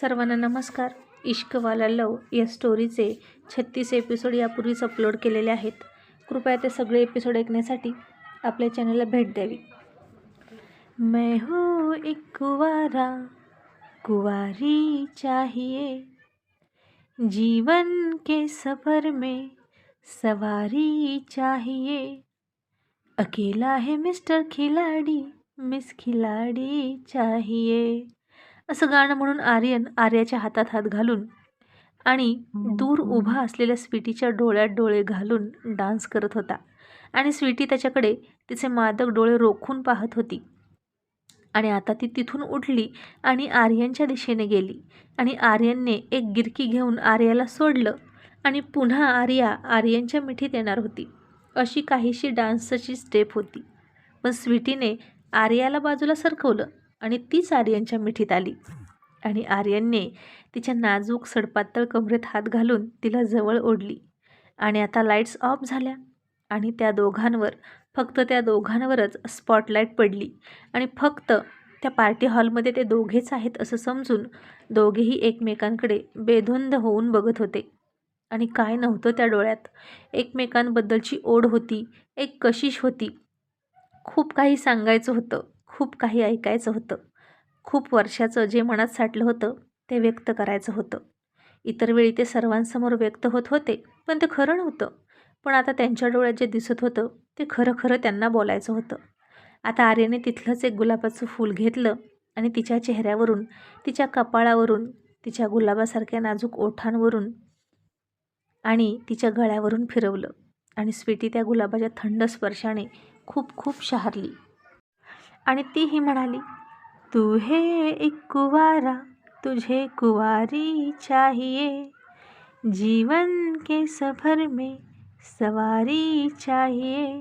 सर्वांना नमस्कार. इश्कवाला लव या स्टोरीचे छत्तीस एपिसोड यापूर्वीच अपलोड केलेले आहेत. कृपया ते सगळे एपिसोड ऐकण्यासाठी आपल्या चॅनलला भेट द्यावी. मैं हूँ एक कुवारा कुवारी चाहिए. जीवन के सफ़र में सवारी चाहिए. अकेला है मिस्टर खिलाडी, मिस खिलाडी चाहिए. असं गाणं म्हणून आर्यन आर्याच्या हातात हात घालून आणि दूर उभा असलेल्या स्वीटीच्या डोळ्यात डोळे घालून डान्स करत होता. आणि स्वीटी त्याच्याकडे तिचे मादक डोळे रोखून पाहत होती. आणि आता ती तिथून उठली आणि आर्यनच्या दिशेने गेली. आणि आर्यनने एक गिरकी घेऊन आर्याला सोडलं आणि पुन्हा आर्या आर्यनच्या मिठीत येणार होती. अशी काहीशी डान्सची स्टेप होती. पण स्वीटीने आर्याला बाजूला सरकवलं. आणि तीच आर्यनच्या मिठीत आली. आणि आर्यनने तिच्या नाजूक सडपातळ कमरेत हात घालून तिला जवळ ओढली. आणि आता लाईट्स ऑफ झाल्या. आणि त्या दोघांवर फक्त त्या दोघांवरच स्पॉटलाईट पडली. आणि फक्त त्या पार्टी हॉलमध्ये ते दोघेच आहेत असं समजून दोघेही एकमेकांकडे बेधुंद होऊन बघत होते. आणि काय नव्हतं त्या डोळ्यात. एकमेकांबद्दलची ओढ होती. एक कशिश होती. खूप काही सांगायचं होतं. खूप काही ऐकायचं होतं. खूप वर्षाचं जे मनात साठलं होतं ते व्यक्त करायचं होतं. इतर वेळी ते सर्वांसमोर व्यक्त होत होते पण ते खरं नव्हतं. पण आता त्यांच्या डोळ्यात जे दिसत होतं ते खरं खरं त्यांना बोलायचं होतं. आता आर्याने तिथलंच एक गुलाबाचं फूल घेतलं आणि तिच्या चेहऱ्यावरून तिच्या कपाळावरून तिच्या गुलाबासारख्या नाजूक ओठांवरून आणि तिच्या गळ्यावरून फिरवलं. आणि स्वीटी त्या गुलाबाच्या थंड स्पर्शाने खूप खूप शहारली. आणि तीही म्हणाली तू हे एक कुवारा तुझे कुवारी चाहिए जीवन के सफ़र में सवारी चाहिए।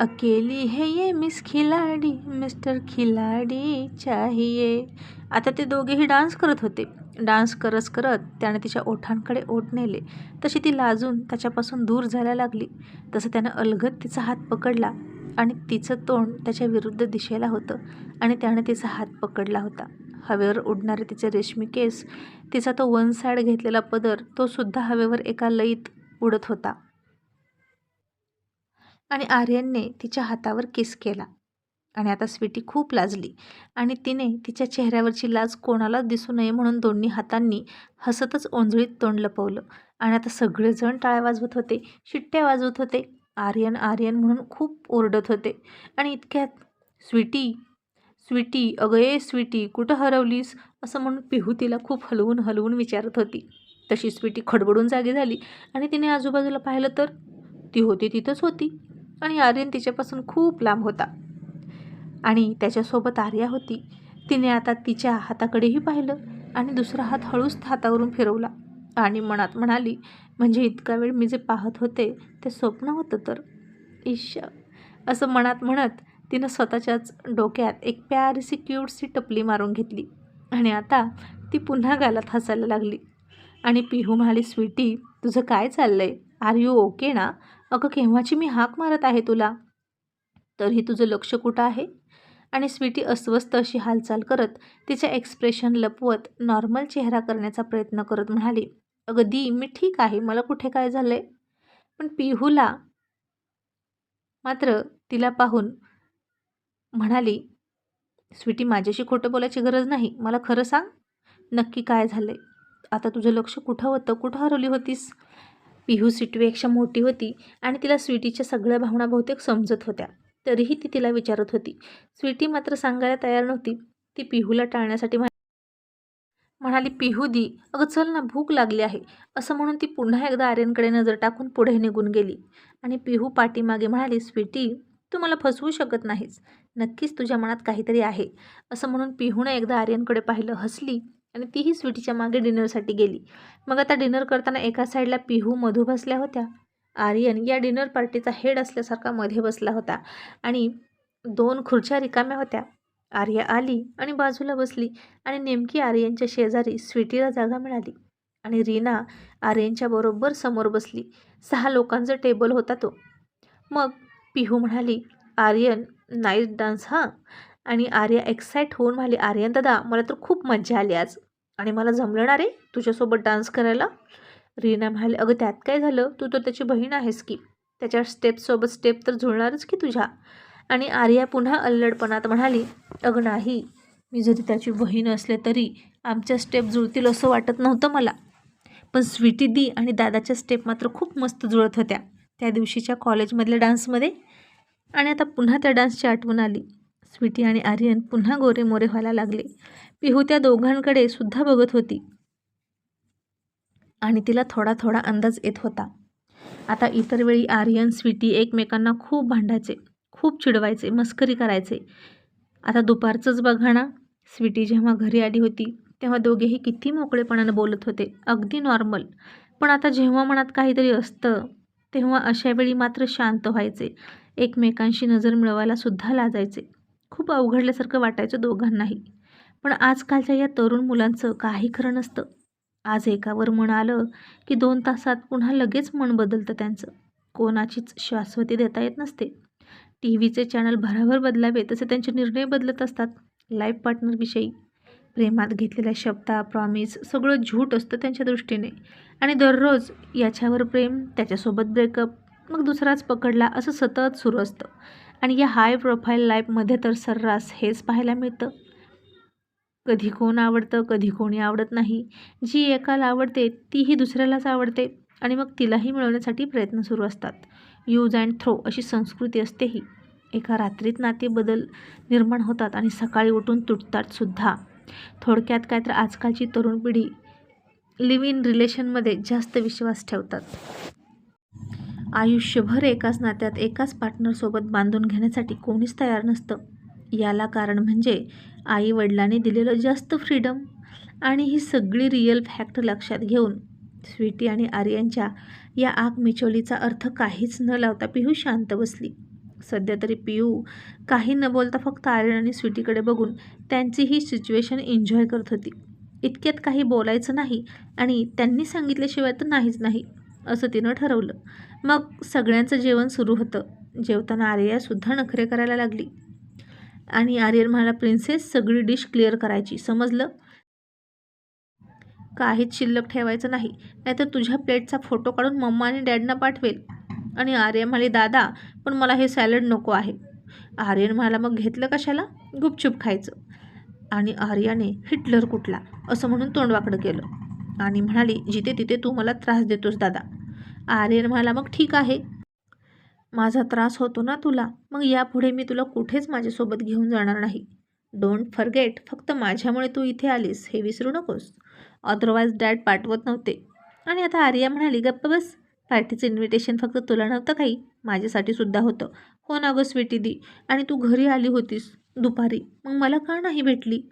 अकेली है ये मिस खिलाडी मिस्टर खिलाडी चाहिए. आता ते दोघेही डान्स करत होते. डान्स करत करत त्याने तिच्या ओठांकडे ओठ नेले. तशी ती लाजून त्याच्यापासून दूर जायला लागली. तसं त्यानं अलगद तिचा हात पकडला. आणि तिचं तोंड त्याच्या विरुद्ध दिशेला होतं आणि त्याने तिचा हात पकडला होता. हवेवर उडणारे तिचे रेशमी केस तिचा तो वन साईड घेतलेला पदर तो सुद्धा हवेवर एका लईत उडत होता. आणि आर्यनने तिच्या हातावर किस केला. आणि आता स्वीटी खूप लाजली आणि तिने तिच्या चेहऱ्यावरची लाज कोणालाच दिसू नये म्हणून दोन्ही हातांनी हसतच ओंजळीत तोंड लपवलं. आणि आता सगळेजण टाळ्या वाजवत होते शिट्ट्या वाजवत होते. आर्यन आर्यन म्हणून खूप ओरडत होते. आणि इतक्यात स्वीटी स्वीटी अगं ए स्वीटी कुठं हरवलीस? असं म्हणून पिहू तिला खूप हलवून हलवून विचारत होती. तशी स्वीटी खडबडून जागी झाली आणि तिने आजूबाजूला पाहिलं तर ती होती तिथंच होती आणि आर्यन तिच्यापासून खूप लांब होता. आणि त्याच्यासोबत आर्या होती. तिने आता तिच्या हाताकडेही पाहिलं आणि दुसरा हात हळूच हातावरून फिरवला आणि मनात म्हणाली म्हणजे इतका वेळ मी जे पाहत होते ते स्वप्न होतं तर? ईश असं मनात म्हणत तिनं स्वतःच्याच डोक्यात एक प्यारीसी क्यूटसी टपली मारून घेतली आणि आता ती पुन्हा गालात हसायला लागली. आणि पिहू म्हणाली स्वीटी तुझं काय चाललं आहे आर यू ओके ना? अगं केव्हाची मी हाक मारत आहे तुला? तरीही तुझं लक्ष कुठं आहे? आणि स्वीटी अस्वस्थ अशी हालचाल करत तिचे एक्सप्रेशन लपवत नॉर्मल चेहरा करण्याचा प्रयत्न करत म्हणाली अगं दी मी ठीक आहे मला कुठे काय झालं आहे पण पिहूला मात्र तिला पाहून म्हणाली स्वीटी माझ्याशी खोटं बोलायची गरज नाही. मला खरं सांग नक्की काय झालं आहे आता तुझं लक्ष कुठं होतं? कुठं हरवली होतीस? पिहू स्वीटीपेक्षा मोठी होती आणि तिला स्वीटीच्या सगळ्या भावना बहुतेक समजत होत्या. तरीही ती तिला विचारत होती. स्वीटी मात्र सांगायला तयार नव्हती. ती पिहूला टाळण्यासाठी म्हणाली पिहू दी अगं चल ना भूक लागली आहे. असं म्हणून ती पुन्हा एकदा आर्यनकडे नजर टाकून पुढे निघून गेली. आणि पिहू पाठीमागे म्हणाली स्वीटी तू मला फसवू शकत नाहीस. नक्कीच तुझ्या मनात काहीतरी आहे. असं म्हणून पिहूने एकदा आर्यनकडे पाहिलं हसली आणि तीही स्वीटीच्या मागे डिनरसाठी गेली. मग आता डिनर करताना एका साईडला पिहू मधू बसल्या होत्या. आर्यन या डिनर पार्टीचा हेड असल्यासारखा मध्ये बसला होता आणि दोन खुर्च्या रिकाम्या होत्या. आर्या आली आणि बाजूला बसली आणि नेमकी आर्यनच्या शेजारी स्वीटीला जागा मिळाली. आणि रीना आर्यनच्या बरोबर समोर बसली. सहा लोकांचा टेबल होता तो. मग पिहू म्हणाली आर्यन नाईट डान्स हां? आणि आर्या एक्साईट होऊन म्हणाली आर्यन दादा मला तर खूप मजा आली आज. आणि मला जमलं ना रे तुझ्यासोबत डान्स करायला? रीना म्हणाली अगं त्यात काय झालं? तू तर त्याची बहीण आहेस की. त्याच्या स्टेपसोबत स्टेप तर जुळणारच की तुझ्या? आणि आर्या पुन्हा अल्लडपणात म्हणाली अग नाही मी जरी त्याची बहीण असले तरी आमच्या स्टेप जुळतील असं वाटत नव्हतं मला. पण स्वीटी दी आणि दादाच्या स्टेप मात्र खूप मस्त जुळत होत्या. त्या दिवशीच्या कॉलेजमधल्या डान्समध्ये आणि आता पुन्हा त्या डान्सची आठवण आली. स्वीटी आणि आर्यन पुन्हा गोरे मोरे व्हायला लागले. पिहू त्या दोघांकडे सुद्धा बघत होती. आणि तिला थोडा थोडा अंदाज येत होता. आता इतर वेळी आर्यन स्वीटी एकमेकांना खूप भांडायचे. खूप चिडवायचे मस्करी करायचे. आता दुपारचंच बघा ना. स्वीटी जेव्हा घरी आली होती तेव्हा दोघेही किती मोकळेपणानं बोलत होते. अगदी नॉर्मल. पण आता जेव्हा मनात काहीतरी असतं तेव्हा अशावेळी मात्र शांत व्हायचे. एकमेकांशी नजर मिळवायला सुद्धा लाजायचे. खूप अवघडल्यासारखं वाटायचं दोघांनाही. पण आजकालच्या या तरुण मुलांचं काही खरं नसतं. आज एकावर मन आलं की दोन तासात पुन्हा लगेच मन बदलतं त्यांचं. कोणाचीच शाश्वती देता येत नसते. टी व्हीचे चॅनल भराभर बदलावे तसे त्यांचे निर्णय बदलत असतात. लाईफ पार्टनरविषयी प्रेमात घेतलेल्या शब्दा प्रॉमिस सगळं झूट असतं त्यांच्या दृष्टीने. आणि दररोज याच्यावर प्रेम त्याच्यासोबत ब्रेकअप मग दुसराच पकडला असं सतत सुरू असतं. आणि या हाय प्रोफाईल लाईफमध्ये तर सर्रास हेच पाहायला मिळतं. कधी कोण आवडतं कधी कोणी आवडत नाही. जी एकाला आवडते तीही दुसऱ्यालाच आवडते. आणि मग तिलाही मिळवण्यासाठी प्रयत्न सुरू असतात. यूज अँड थ्रो अशी संस्कृती असते ही एका रात्रीत नाते बदल निर्माण होतात आणि सकाळी उठून तुटतात सुद्धा. थोडक्यात काय तर आजकालची तरुण पिढी लिव्ह इन रिलेशनमध्ये जास्त विश्वास ठेवतात. आयुष्यभर एकाच नात्यात एकाच पार्टनरसोबत बांधून घेण्यासाठी कोणीच तयार नसतं. याला कारण म्हणजे आई वडिलांनी दिलेलं जास्त फ्रीडम आणि ही सगळी रिअल फॅक्ट लक्षात घेऊन स्वीटी आणि आर्यांच्या या आग मिचोलीचा अर्थ काहीच न लावता पिहू शांत बसली. सध्या तरी पियू काही न बोलता फक्त आर्यन आणि स्वीटीकडे बघून त्यांची ही सिच्युएशन एन्जॉय करत होती. इतक्यात काही बोलायचं नाही आणि त्यांनी सांगितल्याशिवाय तर नाहीच नाही असं तिनं ठरवलं. मग सगळ्यांचं जेवण सुरू होतं. जेवताना आर्यासुद्धा नखरे करायला लागली. आणि आर्यन म्हणाला प्रिन्सेस सगळी डिश क्लिअर करायची. समजलं? काहीच शिल्लक ठेवायचं नाही. नाहीतर तुझ्या प्लेटचा फोटो काढून मम्मा आणि डॅडना पाठवेल. आणि आर्यन म्हणाले दादा पण मला हे सॅलड नको आहे. आर्यन म्हणाला मग घेतलं कशाला? गुपचूप खायचं. आणि आर्याने हिटलर कुठला असं म्हणून तोंडवाकडं केलं. आणि म्हणाली जिथे तिथे तू मला त्रास देतोस दादा. आर्यन म्हणाला मग ठीक आहे. माझा त्रास होतो ना तुला मग यापुढे मी तुला कुठेच माझ्यासोबत घेऊन जाणार नाही. डोंट फर्गेट फक्त माझ्यामुळे तू इथे आलीस हे विसरू नकोस. अदरवाईज डॅड पाठवत नव्हते. आणि आता आर्या म्हणाली गप्प बस. पार्टीचं इन्व्हिटेशन फक्त तुला नव्हतं काही माझ्यासाठी सुद्धा होतं. हो ना गं स्वीटी दी. आणि तू घरी आली होतीस दुपारी. मग मला का नाही भेटली?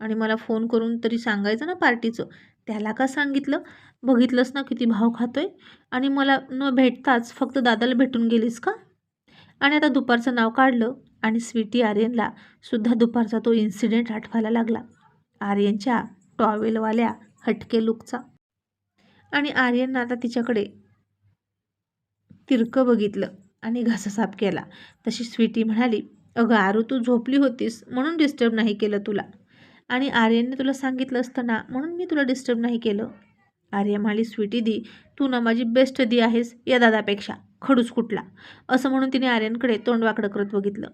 आणि मला फोन करून तरी सांगायचं ना पार्टीचं. त्याला का सांगितलं? बघितलंस ना किती भाव खातोय? आणि मला न भेटताच फक्त दादाला भेटून गेलीस का? आणि आता दुपारचं नाव काढलं आणि स्वीटी आर्यनला सुद्धा दुपारचा तो इन्सिडेंट आठवायला लागला. आर्यनच्या टॉवेलवाल्या हटके लुकचा. आणि आर्यननं आता तिच्याकडे तिरकं बघितलं आणि घसा साफ केला. तशी स्वीटी म्हणाली अगं आरू तू झोपली होतीस म्हणून डिस्टर्ब नाही केलं तुला. आणि आर्यनने तुला सांगितलं असतं ना म्हणून मी तुला डिस्टर्ब नाही केलं. आर्या म्हणाली स्वीटी दी तू ना माझी बेस्ट दी आहेस या दादापेक्षा. खडूस कुठला? असं म्हणून तिने आर्यनकडे तोंडवाकडं करत बघितलं.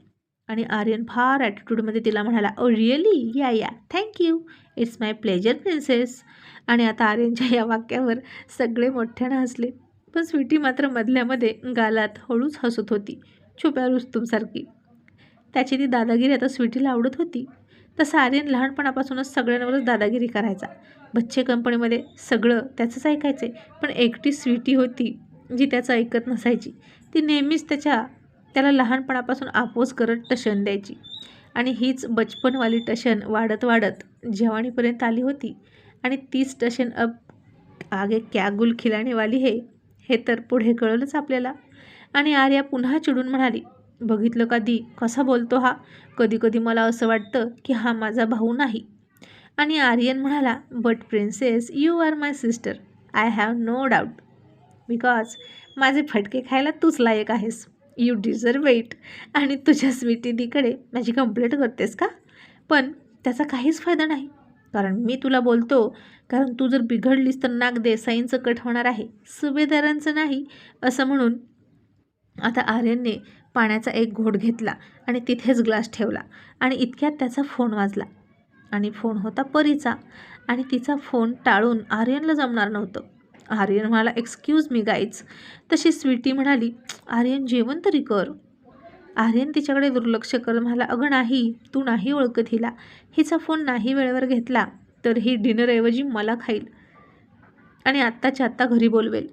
आणि आर्यन फार ॲटिट्यूडमध्ये तिला म्हणाला ओ really yeah yeah thank you it's my pleasure princess आणि आता आर्यनच्या या वाक्यावर सगळे मोठ्यानं हसले. पण स्वीटी मात्र मधल्यामध्ये गालात हळूच हसत होती. छुप्या रुस्तुमसारखी. त्याची ती दादागिरी आता स्वीटीला आवडत होती. तसं आर्यन लहानपणापासूनच सगळ्यांवरच दादागिरी करायचा. बच्चे कंपनीमध्ये सगळं त्याचंच ऐकायचे. पण एकटी स्वीटी होती जी त्याचं ऐकत नसायची. ती नेहमीच त्याच्या त्याला लहानपणापासून आपोस करत टशन द्यायची. आणि हीच बचपनवाली टशन वाढत वाढत जेवणीपर्यंत आली होती. आणि तीच स्टेशन अब आगे क्या गुल खिलाणेवाली हे हे तर पुढे कळलंच आपल्याला. आणि आर्या पुन्हा चिडून म्हणाली बघितलं का दी कसा बोलतो हा? कधी कधी मला असं वाटतं की हा माझा भाऊ नाही. आणि आर्यन म्हणाला but princess you are my sister I have no doubt because माझे फटके खायला तूच लायक आहेस. यू डिझर्व इट आणि तुझ्या स्वीटीदीकडे माझी कंप्लेंट करतेस का? पण त्याचा काहीच फायदा नाही. कारण मी तुला बोलतो कारण तू जर बिघडलीस तर नाक देसाईंचं कट होणार आहे. सुभेदारांचं नाही असं म्हणून आता आर्यनने पाण्याचा एक घोट घेतला आणि तिथेच ग्लास ठेवला आणि इतक्यात त्याचा फोन वाजला. आणि फोन होता परीचा आणि तिचा फोन टाळून आर्यनला जमणार नव्हतं. आर्यन म्हणाला एक्सक्यूज मी गाईच तशी स्वीटी म्हणाली आर्यन जेवण तरी कर. आर्यन तिच्याकडे दुर्लक्ष कर म्हणाला अगं नाही तू नाही ओळखत हिला. हिचा फोन नाही वेळेवर घेतला तर ही डिनरऐवजी मला खाईल. आणि आत्ताच्या आत्ता घरी बोलवेल.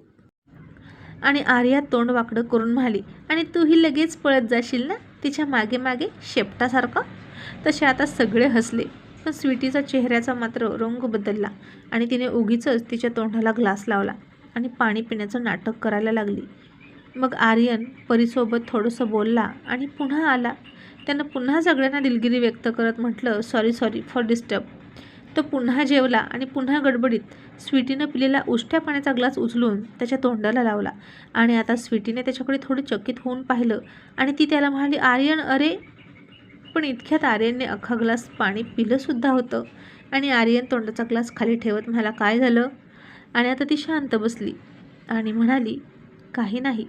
आणि आर्या तोंड वाकडं करून म्हणाली आणि तूही लगेच पळत जाशील ना? तिच्यामागे मागे शेपटासारखं? तसे आता सगळे हसले. पण स्वीटीचा चेहऱ्याचा मात्र रंग बदलला आणि तिने उगीच तिच्या तोंडाला ग्लास लावला आणि पाणी पिण्याचं नाटक करायला लागली. मग आर्यन परीसोबत थोडंसं बोलला आणि पुन्हा आला. त्यानं पुन्हा सगळ्यांना दिलगिरी व्यक्त करत म्हटलं सॉरी सॉरी फॉर डिस्टर्ब. तो पुन्हा जेवला आणि पुन्हा गडबडीत स्वीटीनं पिलेला उष्ट्या पाण्याचा ग्लास उचलून त्याच्या तोंडाला लावला आणि आता स्वीटीने त्याच्याकडे थोडं चकित होऊन पाहिलं आणि ती त्याला म्हणाली आर्यन अरे. पण इतक्यात आर्यनने अख्खा ग्लास पाणी पिलंसुद्धा होतं आणि आर्यन तोंडाचा ग्लास खाली ठेवत म्हणाला काय झालं? आणि आता ती शांत बसली आणि म्हणाली काही नाही.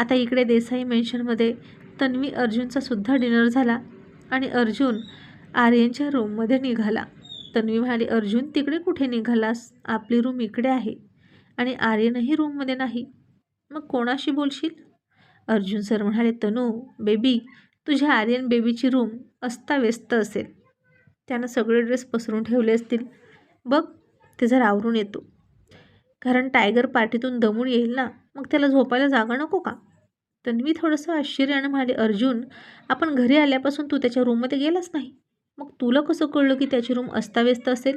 आता इकडे देसाई मेन्शनमध्ये तन्वी अर्जुनचा सुद्धा डिनर झाला आणि अर्जुन आर्यनच्या रूममध्ये निघाला. तन्वी म्हणाली अर्जुन तिकडे कुठे निघालास? आपली रूम इकडे आहे. आणि आर्यनही रूममध्ये नाही. मग कोणाशी बोलशील? अर्जुन सर म्हणाले तनू बेबी तुझ्या आर्यन बेबीची रूम अस्ताव्यस्त असेल. त्यानं सगळे ड्रेस पसरून ठेवले असतील. बघ ते जर आवरून येतो. कारण टायगर पार्टीतून दमून येईल ना? मग त्याला झोपायला जागा नको का? तन्वी थोडंसं आश्चर्यानं म्हणाले अर्जुन आपण घरी आल्यापासून तू त्याच्या रूममध्ये गेलाच नाही. मग तुला कसं कळलं की त्याची रूम अस्ताव्यस्त असेल?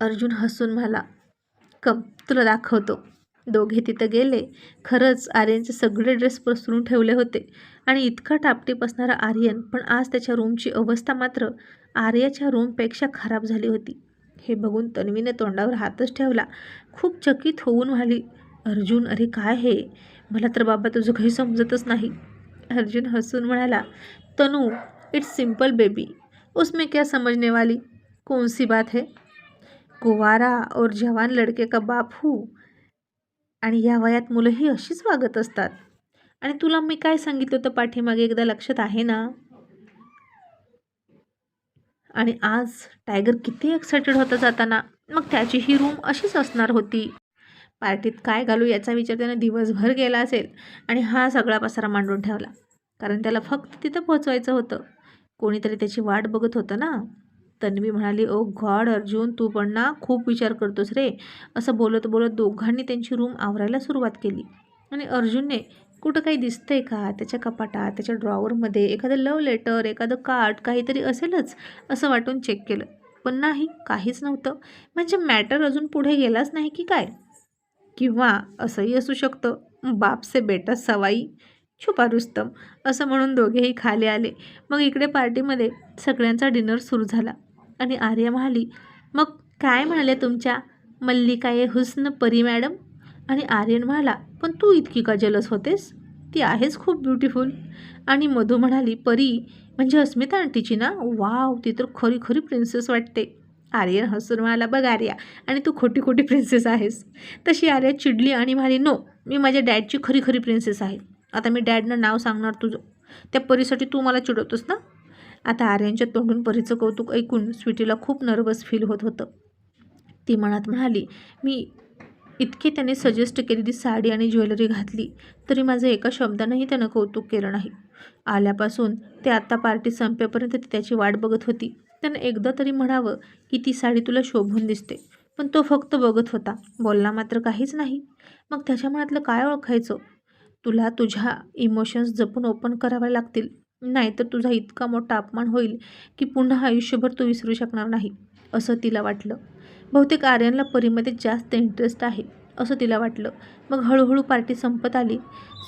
अर्जुन हसून म्हणाला कम तुला दाखवतो. दोघे तिथं गेले. खरंच आर्यनचे सगळे ड्रेस पसरून ठेवले होते आणि इतका टापटीप असणारा आर्यन पण आज त्याच्या रूमची अवस्था मात्र आर्याच्या रूमपेक्षा खराब झाली होती. हे बघून तन्वीने तोंडावर हातच ठेवला. खूप चकित होऊन म्हणाली अर्जुन अरे काय हे? मला तर बाबा तुझं काही समजतच नाही. अर्जुन हसून म्हणाला तनू इट्स सिंपल बेबी उसमें क्या समजने वाली? कौन सी बात है? कुवारा और जवान लड़के का बाप हू. आणि या वयात मुलंही अशीच वागत असतात. आणि तुला मी काय सांगितलं होतं पाठीमागे एकदा लक्षात आहे ना? आणि आज टायगर किती एक्सायटेड होता जाताना. मग त्याची ही रूम अशीच असणार होती. पार्टीत काय घालू याचा विचार त्यानं दिवसभर केला असेल आणि हा सगळा पसारा मांडून ठेवला. कारण त्याला फक्त तिथं पोचवायचं होतं. कोणीतरी त्याची वाट बघत होतं ना. तन्वी म्हणाली ओ गॉड अर्जुन तू पण ना खूप विचार करतोस रे. असं बोलत बोलत दोघांनी त्यांची रूम आवरायला सुरुवात केली. आणि अर्जुनने कुठं काही दिसतंय का? त्याच्या कपाटात त्याच्या ड्रॉवरमध्ये एखादं लव लेटर एखादं कार्ड काहीतरी असेलच असं वाटून चेक केलं. पण नाही काहीच नव्हतं. म्हणजे मॅटर अजून पुढे गेलाच नाही की काय? किंवा असंही असू शकतं. बापसे बेटा सवाई छुपा रुस्तम असं म्हणून दोघेही खाली आले. मग इकडे पार्टीमध्ये सगळ्यांचा डिनर सुरू झाला. आणि आर्या म्हणाली मग काय म्हणाले तुमच्या? मल्लिकाये हुस्न परी मॅडम. आणि आर्यन म्हणाला पण तू इतकी का जलस होतेस? ती आहेच खूप ब्युटिफुल. आणि मधू म्हणाली परी म्हणजे अस्मिता आंटीची ना? वाव ती तर खरी खरी प्रिन्सेस वाटते. आर्यन हसून म्हणाला बघ आर्या आणि तू खोटी खोटी प्रिन्सेस आहेस. तशी आर्या चिडली आणि म्हणाली नो मी माझ्या डॅडची खरी खरी प्रिन्सेस आहे. आता मी डॅडनं नाव सांगणार तुझं. त्या परीसाठी तू मला चिडवतोस ना? आता आर्यांच्या तोंडून परीचं कौतुक ऐकून स्वीटीला खूप नर्वस फील होत होतं. ती मनात म्हणाली मी इतके त्याने सजेस्ट केलेली साडी आणि ज्वेलरी घातली तरी माझं एका शब्दानंही त्यानं कौतुक केलं नाही. आल्यापासून ते आत्ता पार्टी संपेपर्यंत ती त्याची वाट बघत होती. त्यानं एकदा तरी म्हणावं की ती साडी तुला शोभून दिसते. पण तो फक्त बघत होता. बोलला मात्र काहीच नाही. मग त्याच्या मनातलं काय ओळखायचं? तुला तुझ्या इमोशन्स जपून ओपन करावे लागतील. नाहीतर तुझा इतका मोठा अपमान होईल की पुन्हा आयुष्यभर तू विसरू शकणार नाही असं तिला वाटलं. बहुतेक आर्यनला परीमध्ये जास्त इंटरेस्ट आहे असं तिला वाटलं. मग हळूहळू पार्टी संपत आली.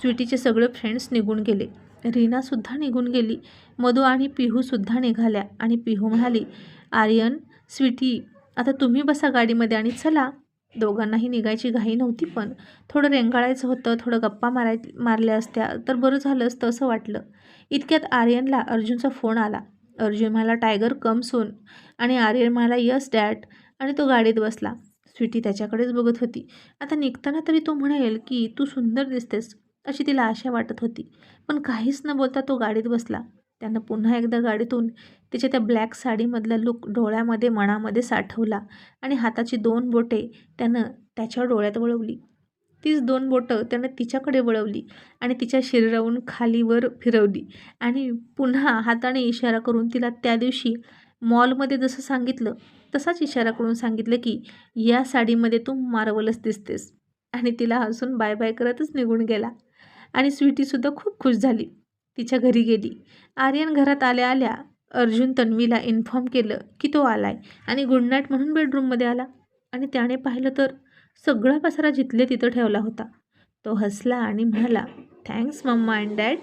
स्वीटीचे सगळे फ्रेंड्स निघून गेले. रीनासुद्धा निघून गेली. मधू आणि पिहूसुद्धा निघाल्या आणि पिहू म्हणाली आर्यन स्वीटी आता तुम्ही बसा गाडीमध्ये आणि चला. दोघांनाही निघायची घाई नव्हती पण थोडं रेंगाळायचं होतं थोडं गप्पा माराय मारल्या असत्या तर बरं झालं असतं असं वाटलं. इतक्यात आर्यनला अर्जुनचा फोन आला. अर्जुन म्हणाला टायगर कम सून. आणि आर्यन म्हणाला यस डॅट आणि तो गाडीत बसला. स्वीटी त्याच्याकडेच बघत होती. आता निघताना तरी तो म्हणेल की तू सुंदर दिसतेस. अशी तिला आशा वाटत होती. पण काहीच न बोलता तो गाडीत बसला. त्यानं पुन्हा एकदा गाडीतून तिच्या त्या ब्लॅक साडीमधला लुक डोळ्यामध्ये मनामध्ये साठवला आणि हाताची दोन बोटे त्यानं त्याच्या डोळ्यात वळवली. तीच दोन बोटं त्यानं तिच्याकडे वळवली आणि तिच्या शरीरावरून खालीवर फिरवली आणि पुन्हा हाताने इशारा करून तिला त्या दिवशी मॉलमध्ये जसं सांगितलं तसाच इशारा करून सांगितलं की या साडीमध्ये तू मार्वलच दिसतेस. आणि तिला हसून बाय बाय करतच निघून गेला. आणि स्वीटीसुद्धा खूप खुश झाली. तिच्या घरी गेली. आर्यन घरात आल्या आल्या अर्जुन तन्वीला इन्फॉर्म केलं की तो आलाय आणि गुड नाईट म्हणून बेडरूममध्ये आला. आणि त्याने पाहिलं तर सगळा पसारा जिथले तिथं ठेवला होता. तो हसला आणि म्हणाला थँक्स मम्मा अँड डॅड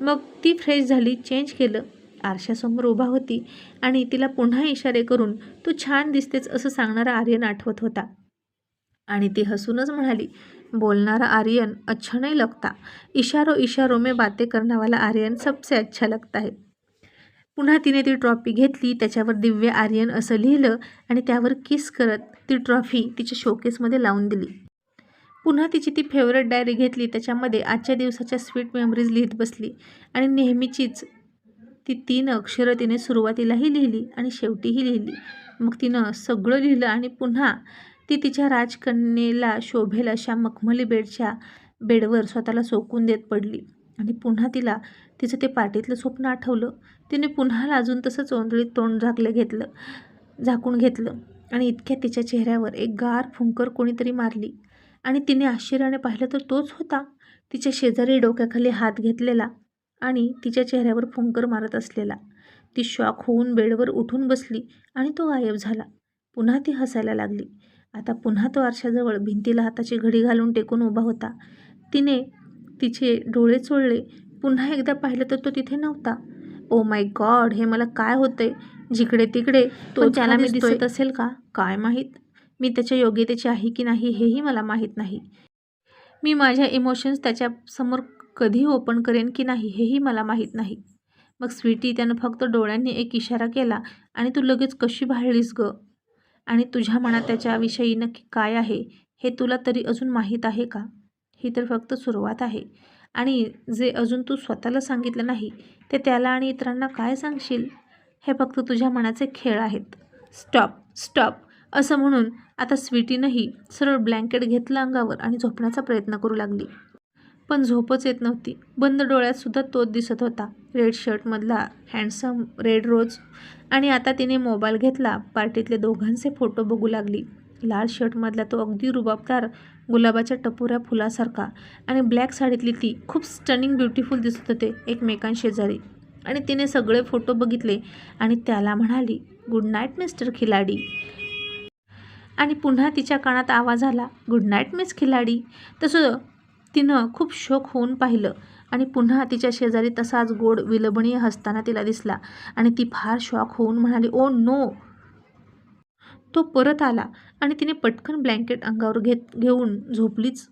मग ती फ्रेश झाली चेंज केलं. आरशासमोर उभा होती आणि तिला पुन्हा इशारे करून तू छान दिसतेच असं सांगणारा आर्यन आठवत होता. आणि ती हसूनच म्हणाली बोलणारा आर्यन अच्छा नहीं लगता. इशारो इशारो में बातें करण्यावाला आर्यन सबसे अच्छा लगता है. पुन्हा तिने ती ट्रॉफी घेतली त्याच्यावर दिव्य आर्यन असं लिहिलं आणि त्यावर किस करत ती ट्रॉफी तिच्या शोकेसमध्ये लावून दिली. पुन्हा तिची ती फेवरेट डायरी घेतली त्याच्यामध्ये आजच्या दिवसाच्या स्वीट मेमरीज लिहित बसली आणि नेहमीचीच ती तीन अक्षरं तिने सुरुवातीलाही लिहिली आणि शेवटीही लिहिली. मग तिनं सगळं लिहिलं आणि पुन्हा ती तिच्या राजकन्येला शोभेल अशा मखमली बेडच्या बेडवर स्वतःला सोकून देत पडली. आणि पुन्हा तिला तिचं ते पार्टीतलं स्वप्न आठवलं. तिने पुन्हा लाजून तसं चोंदळीत तोंड झाकलं घेतलं झाकून घेतलं आणि इतक्यात तिच्या चेहऱ्यावर एक गार फुंकर कोणीतरी मारली. आणि तिने आश्चर्याने पाहिलं तर तोच होता तिच्या शेजारी डोक्याखाली हात घेतलेला आणि तिच्या चेहऱ्यावर फुंकर मारत असलेला. ती शॉक होऊन बेडवर उठून बसली आणि तो गायब झाला. पुन्हा ती हसायला लागली. आता पुन्हा तो आरशाजवळ भिंतीला हाताची घडी घालून टेकून उभा होता. तिने तिचे डोळे चोळले. पुन्हा एकदा पाहिलं तर तो तिथे नव्हता. ओ माय गॉड हे मला काय होतंय? जिकडे तिकडे तो त्याला मी दिसत असेल का? काय माहीत? मी त्याच्या योग्यतेची आहे की नाही हेही मला माहीत नाही. मी माझ्या इमोशन्स त्याच्यासमोर कधी ओपन करेन की नाही हेही मला माहीत नाही. मग स्वीटी त्यानं फक्त डोळ्यांनी एक इशारा केला आणि तू लगेच कशी भाळलीस ग? आणि तुझ्या मनात त्याच्याविषयी नक्की काय आहे हे तुला तरी अजून माहीत आहे का? ही तर फक्त सुरुवात आहे. आणि जे अजून तू स्वतःला सांगितलं नाही ते त्याला आणि इतरांना काय सांगशील? हे फक्त तुझ्या मनाचे खेळ आहेत. स्टॉप स्टॉप असं म्हणून आता स्वीटीनंही सरळ ब्लँकेट घेतलं अंगावर आणि झोपण्याचा प्रयत्न करू लागली. पण झोपच येत नव्हती. बंद डोळ्यातसुद्धा तोच दिसत होता. रेड शर्टमधला हँडसम रेड रोज. आणि आता तिने मोबाईल घेतला. पार्टीतले दोघांचे फोटो बघू लागली. लाल शर्टमधला तो अगदी रुबाबदार गुलाबाच्या टपोऱ्या फुलासारखा. आणि ब्लॅक साडीतली ती खूप स्टनिंग ब्युटिफुल दिसत होते एकमेकांशेजारी आणि तिने सगळे फोटो बघितले आणि त्याला म्हणाली गुड नाईट मिस्टर खिलाडी. आणि पुन्हा तिच्या कानात आवाज आला गुड नाईट मिस खिलाडी. तसं तिनं खूप शोक होऊन पाहिलं आणि पुन्हा तिच्या शेजारी तसाच गोड विलबणीय हसताना तिला दिसला आणि ती फार शॉक होऊन म्हणाली ओ नो. तो परत आला आणि तिने पटकन ब्लँकेट अंगावर घेत घेऊन झोपलीच.